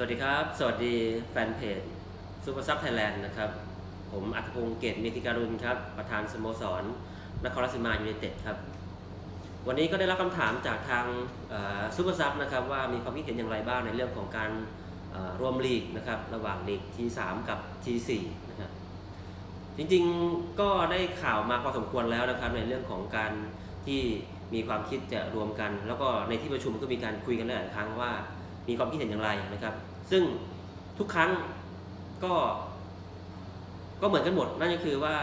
สวัสดีครับ สวัสดีแฟนเพจซูเปอร์ซับไทยแลนด์นะครับ ผมอัธพงศ์เกตมีธิการุณครับ ประธานสโมสรนครราชสีมายูไนเต็ดครับ วันนี้ก็ได้รับคำถามจากทางซูเปอร์ซับนะครับว่ามีความคิดเห็นอย่างไรบ้างในเรื่องของการรวมลีกนะครับระหว่างลีกที3กับ T4 นะครับจริงๆก็ได้ข่าวมาพอสมควรแล้วนะครับในเรื่องของการที่มีความคิดจะรวมกัน แล้วก็ในที่ประชุมก็มีการคุยกันหลายครั้งว่า มีความคิดเห็นอย่างไรนะครับ ซึ่งทุกครั้งก็ ก็เหมือนกันหมด นั่นก็คือว่า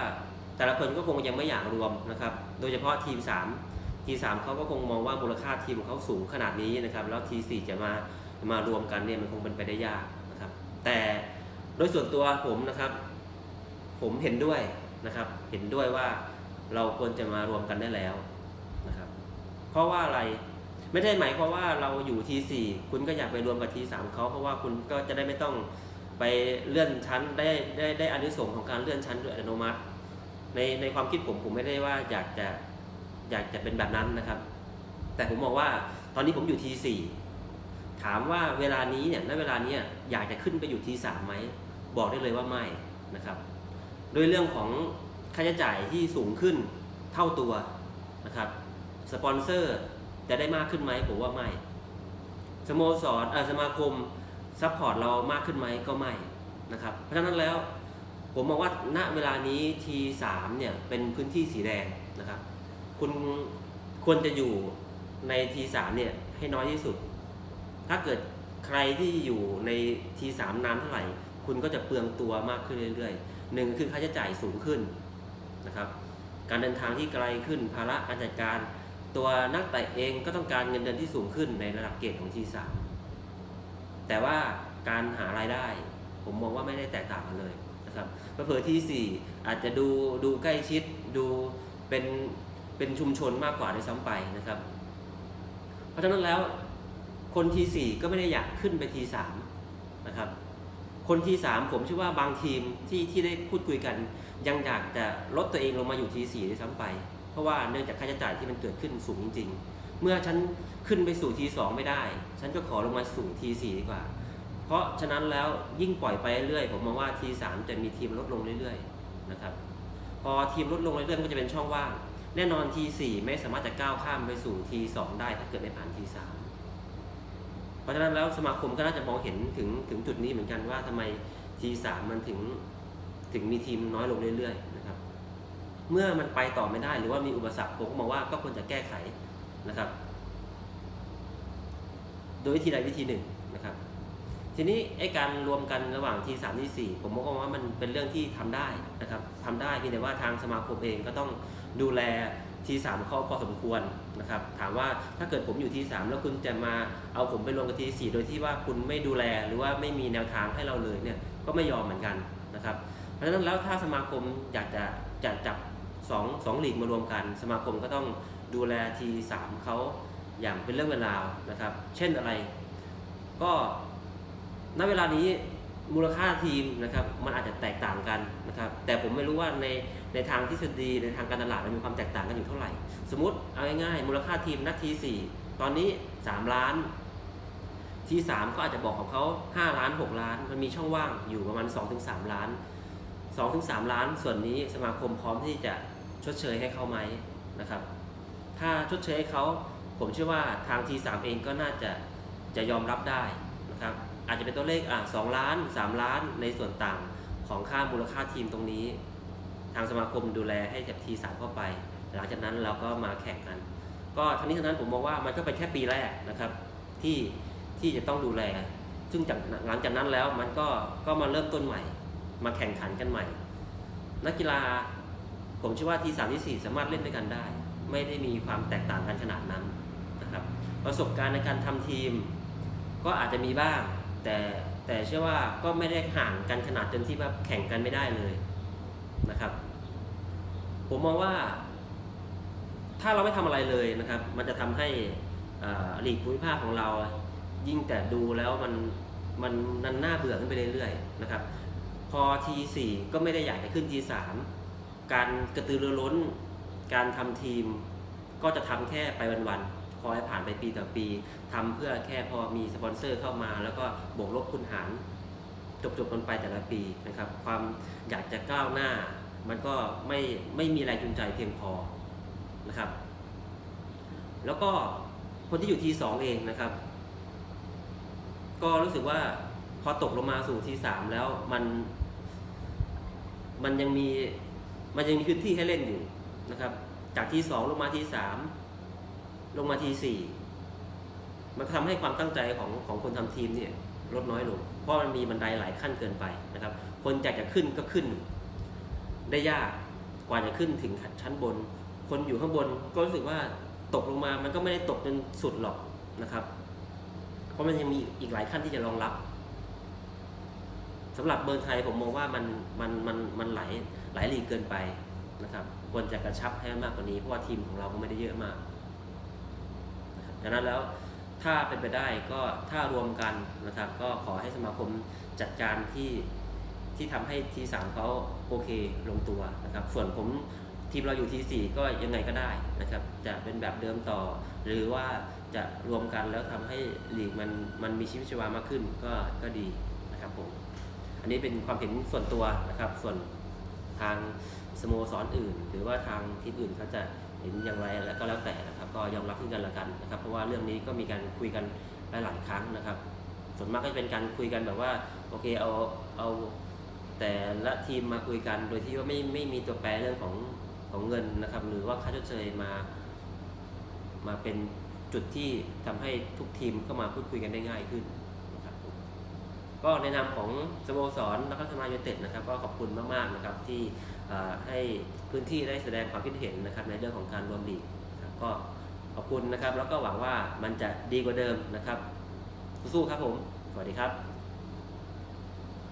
แต่ละคนก็คงยังไม่อยากรวมนะครับ โดยเฉพาะทีม 3 ทีม3เขาก็คงมองว่ามูลค่าทีมของเขาสูงขนาดนี้นะครับ แล้วที4จะมามารวมกันเนี่ยมันคงเป็นไปได้ยากนะครับ แต่โดยส่วนตัวผมนะครับ ผมเห็นด้วยนะครับ เห็นด้วยว่าเราควรจะมารวมกันได้แล้วนะครับ เพราะว่าอะไร ไม่ได้หมายความว่าเราอยู่ทีสี่คุณก็อยากไปรวมกับทีสามเขาเพราะว่าคุณก็จะได้ไม่ต้องไปเลื่อนชั้นได้ได้ได้อานิสงส์ของการเลื่อนชั้นโดยอัตโนมัติ ในในความคิดผมผมไม่ได้ว่าอยากจะอยากจะเป็นแบบนั้นนะครับ แต่ผมมองว่าตอนนี้ผมอยู่ทีสี่ถามว่าเวลานี้เนี่ยณเวลานี้อยากจะขึ้นไปอยู่ทีสามไหมบอกได้เลยว่าไม่นะครับโดยเรื่องของค่าใช้จ่ายที่สูงขึ้นเท่าตัวนะครับสปอนเซอร์ จะได้มากขึ้นไหมผมว่าไม่สโมสรสมาคมซัพพอร์ตเรามากขึ้นไหมก็ไม่นะครับ เพราะฉะนั้นแล้วผมมองว่าณเวลานี้ T3 เนี่ยเป็นพื้นที่สีแดงนะครับ คุณควรจะอยู่ใน T3 เนี่ยให้น้อยที่สุด ถ้าเกิดใครที่อยู่ใน T3 นานเท่าไหร่ คุณก็จะเปลืองตัวมากขึ้นเรื่อยๆหนึ่งคือค่าใช้จ่ายสูงขึ้นนะครับ การเดินทางที่ไกลขึ้นภาระการจัดการ ตัวนักเตะเองก็ต้องการเงินเดือนที่สูงขึ้นในระดับเกรดของ T3 แต่ว่าการหารายได้ ผมมองว่าไม่ได้แตกต่างกันเลยนะครับเผอที่ 4 อาจจะดูดูใกล้ชิดดูเป็นเป็นชุมชนมากกว่าด้วยซ้ำไปนะครับ เพราะฉะนั้นแล้วคนทีสี่ก็ไม่ได้อยากขึ้นไปทีสามนะครับคนทีสามผมเชื่อว่าบางทีมที่ที่ได้พูดคุยกัน ยังอยากจะลดตัวเองลงมาอยู่ทีสี่ด้วยซ้ำไป เพราะว่าเนื่องจากค่าใช้จ่ายที่มันเกิดขึ้นสูงจริง ๆ เมื่อฉันขึ้นไปสู่ทีสองไม่ได้ ฉันก็ขอลงมาสู่ทีสี่ดีกว่า เพราะฉะนั้นแล้วยิ่งปล่อยไปเรื่อยๆผมมองว่าทีสามจะมีทีมลดลงเรื่อยๆนะครับ พอทีมลดลงเรื่อยๆก็จะเป็นช่องว่าง แน่นอนทีสี่ไม่สามารถจะก้าวข้ามไปสู่ทีสองได้ถ้าเกิดไม่ผ่านทีสามเพราะฉะนั้นแล้วสมาคมก็น่าจะมองเห็นถึงถึงจุดนี้เหมือนกันว่าทำไมทีสามมันถึงถึงมีทีมน้อยลงเรื่อยๆนะครับ เมื่อมันไปต่อไม่ได้หรือว่ามีอุปสรรคผมก็มองว่าก็ควรจะแก้ไขนะครับ โดยวิธีใดวิธีหนึ่งนะครับ ทีนี้ไอ้การรวมกันระหว่างทีสามทีสี่ผมมองว่ามันเป็นเรื่องที่ทำได้นะครับทำได้เพียงแต่ว่าทางสมาคมเองก็ต้องดูแลทีสามเขาพอสมควรนะครับ ถามว่าถ้าเกิดผมอยู่ทีสามแล้วคุณจะมาเอาผมไปรวมกับทีสี่โดยที่ว่าคุณไม่ดูแลหรือว่าไม่มีแนวทางให้เราเลยเนี่ยก็ไม่ยอมเหมือนกันนะครับ เพราะฉะนั้นแล้วถ้าสมาคมอยากจะจะจับ สองสองลีกมารวมกัน สมาคมก็ต้องดูแลทีสามเขาอย่างเป็นเรื่องเป็นราวนะครับ เช่นอะไร ก็ณเวลานี้มูลค่าทีมนะครับมันอาจจะแตกต่างกันนะครับ แต่ผมไม่รู้ว่าในในทางทฤษฎีในทางการตลาดมันมีความแตกต่างกันอยู่เท่าไหร่ สมมติเอาง่ายๆมูลค่าทีมนัดทีสี่ตอนนี้ 3 ล้าน ทีสามก็อาจจะบอกของเขา5ล้าน 6 ล้าน มันมีช่องว่างอยู่ประมาณ 2-3 ล้าน 2-3 ล้าน ส่วนนี้สมาคมพร้อมที่จะ ชดเชยให้เขาไหมนะครับ ถ้าชดเชยให้เขาผมเชื่อว่าทาง T3 เองก็น่าจะจะยอมรับได้นะครับ อาจจะเป็นตัวเลขอะสองล้าน 3 ล้านในส่วนต่างของค่ามูลค่าทีมตรงนี้ ทางสมาคมดูแลให้จาก T3 เข้าไป หลังจากนั้นเราก็มาแข่งกัน ก็ทั้งนี้ทั้งนั้นผมมองว่ามันก็เป็นแค่ปีแรกนะครับที่ที่จะต้องดูแล ซึ่งจากหลังจากนั้นแล้วมันก็ก็มาเริ่มต้นใหม่ มาแข่งขันกันใหม่ นักกีฬา ผมเชื่อว่าทีสามที่สี่สามารถเล่นด้วยกันได้ ไม่ได้มีความแตกต่างกันขนาดนั้นนะครับ ประสบการณ์ในการทำทีม ก็อาจจะมีบ้าง แต่แต่เชื่อว่าก็ไม่ได้ห่างกันขนาดจนที่ว่าแข่งกันไม่ได้เลยนะครับ ผมมองว่า ถ้าเราไม่ทำอะไรเลยนะครับ มันจะทำให้อาลีกภูมิภาคของเรายิ่งแต่ดูแล้วมันมันนันหน่าเบื่อขึ้นไปเรื่อยๆนะครับ พอทีสี่ก็ไม่ได้อยากจะขึ้นทีสาม การกระตือรือร้น การทำทีม ก็จะทำแค่ไปวันๆขอคอยผ่านไปปีต่อปีทำเพื่อแค่พอมีสปอนเซอร์เข้ามา แล้วก็บวกลบคูณหารจบจบๆกันไปแต่ละปีนะครับ ความอยากจะก้าวหน้า มันก็ไม่ไม่มีแรงจูงใจเพียงพอนะครับ แล้วก็คนที่อยู่ทีสองเองนะครับ ก็รู้สึกว่าพอตกลงมาสู่ทีสามแล้วมัน มันยังมี มันยังมีพื้นที่ให้เล่นอยู่นะครับ จากทีสองลงมาทีสามลงมาทีสี่มันทำให้ความตั้งใจของของคนทำทีมเนี่ยลดน้อยลง เพราะมันมีบันไดหลายขั้นเกินไปนะครับ คนอยากจะขึ้นก็ขึ้น ได้ยากกว่าจะขึ้นถึงชั้นบน คนอยู่ข้างบนก็รู้สึกว่าตกลงมามันก็ไม่ได้ตกจนสุดหรอกนะครับ เพราะมันยังมีอีกหลายขั้นที่จะรองรับ สำหรับเบอร์ไทยผมมองว่ามันมันมันมันไหลายหลลีกเกินไปนะครับควรจะกระชับให้มากกว่านี้เพราะว่าทีมของเราก็ไม่ได้เยอะมากดังนั้นแล้วถ้าเป็นไปได้ก็ถ้ารวมกันนะครับ ก็ขอให้สมาคมจัดการที่ที่ทำให้ทีสามเขาโอเคลงตัวนะครับ ส่วนผมทีมเราอยู่ทีสี่ก็ยังไงก็ได้นะครับ จะเป็นแบบเดิมต่อ หรือว่าจะรวมกันแล้วทำให้ลีกมันมันมีชีวิตชีวามากขึ้นก็ก็ดีนะครับผม อันนี้เป็นความเห็นส่วนตัวนะครับ ส่วนทางสโมสรอื่น หรือว่าทางทีมอื่นเขาจะเห็นอย่างไรแล้วก็แล้วแต่นะครับ ก็ยอมรับซึ่กันละกันนะครับ เพราะว่าเรื่องนี้ก็มีการคุยกันหลายๆครั้งนะครับ ส่วนมากก็จะเป็นการคุยกันแบบว่าโอเคเอาเอาแต่ละทีมมาคุยกันโดยที่ว่าไม่ไม่มีตัวแปรเรื่องของของเงินนะครับ หรือว่าค่าชดเชยมามาเป็นจุดที่ทำให้ทุกทีมเข้ามาพูดคุยกันได้ง่ายขึ้น ก็ในนามของสโมสรนักพัฒนายูเต็ดนะครับ ก็ขอบคุณมากๆนะครับที่ให้พื้นที่ได้แสดงความคิดเห็นนะครับในเรื่องของการรวมลีกนะครับก็ขอบคุณนะครับ แล้วก็หวังว่ามันจะดีกว่าเดิมนะครับสู้ๆครับผม สวัสดีครับ